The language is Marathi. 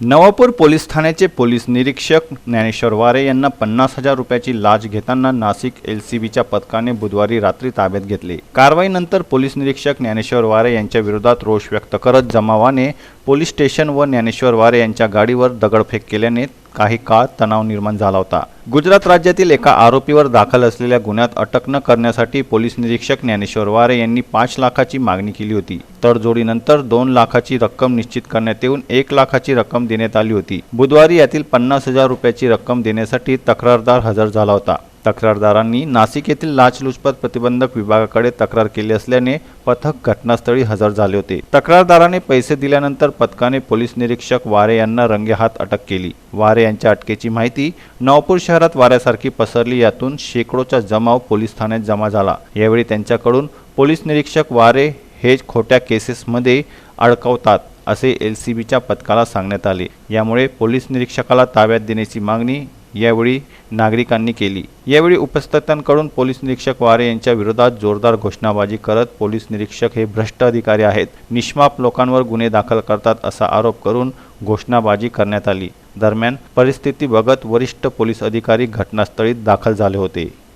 नवापूर पोलीस ठाण्याचे पोलीस निरीक्षक ज्ञानेश्वर वारे यांना पन्नास हजार रुपयाची लाच घेताना नाशिक एल सी बीच्या पथकाने बुधवारी रात्री ताब्यात घेतले. कारवाईनंतर पोलीस निरीक्षक ज्ञानेश्वर वारे यांच्या विरोधात रोष व्यक्त करत जमावाने पोलीस स्टेशन व ज्ञानेश्वर वारे यांच्या गाडीवर दगडफेक केल्याने काही काळ तणाव निर्माण झाला होता. गुजरात राज्यातील एका आरोपीवर दाखल असलेल्या गुन्ह्यात अटक न करण्यासाठी पोलीस निरीक्षक ज्ञानेश्वर वारे यांनी पाच लाखाची मागणी केली होती. तडजोडीनंतर दोन लाखाची रक्कम निश्चित करण्यात येऊन एक लाखाची रक्कम देण्यात आली होती. बुधवारी यातील पन्नास हजार रुपयाची रक्कम देण्यासाठी तक्रारदार हजर झाला होता. तक्रारदारांनी नाशिक येथील लाचलुचपत प्रतिबंधक विभागाकडे तक्रार केली असल्याने पथक घटनास्थळी हजर झाले होते. तक्रारदाराने पैसे दिल्यानंतर पथकाने पोलीस निरीक्षक वारे यांना रंगेहात अटक केली. वारे यांच्या अटकेची माहिती नवपूर शहरात वाऱ्यासारखी पसरली यातून शेकडोचा जमाव पोलीस ठाण्यात जमा झाला. यावेळी त्यांच्याकडून पोलीस निरीक्षक वारे हे खोट्या केसेसमध्ये अडकवतात असे एल सी बीच्या पथकाला सांगण्यात आले. यामुळे पोलीस निरीक्षकाला ताब्यात देण्याची मागणी यावेळी नागरिकांनी केली. यावेळी उपस्थितांकडून पोलीस निरीक्षक वारे यांच्या विरोधात जोरदार घोषणाबाजी करत पोलीस निरीक्षक हे भ्रष्ट अधिकारी आहेत. निष्माप लोकांवर गुन्हे दाखल करतात असा आरोप करून घोषणाबाजी करण्यात आली. दरम्यान परिस्थिती बघत वरिष्ठ पोलीस अधिकारी घटनास्थळी दाखल झाले होते.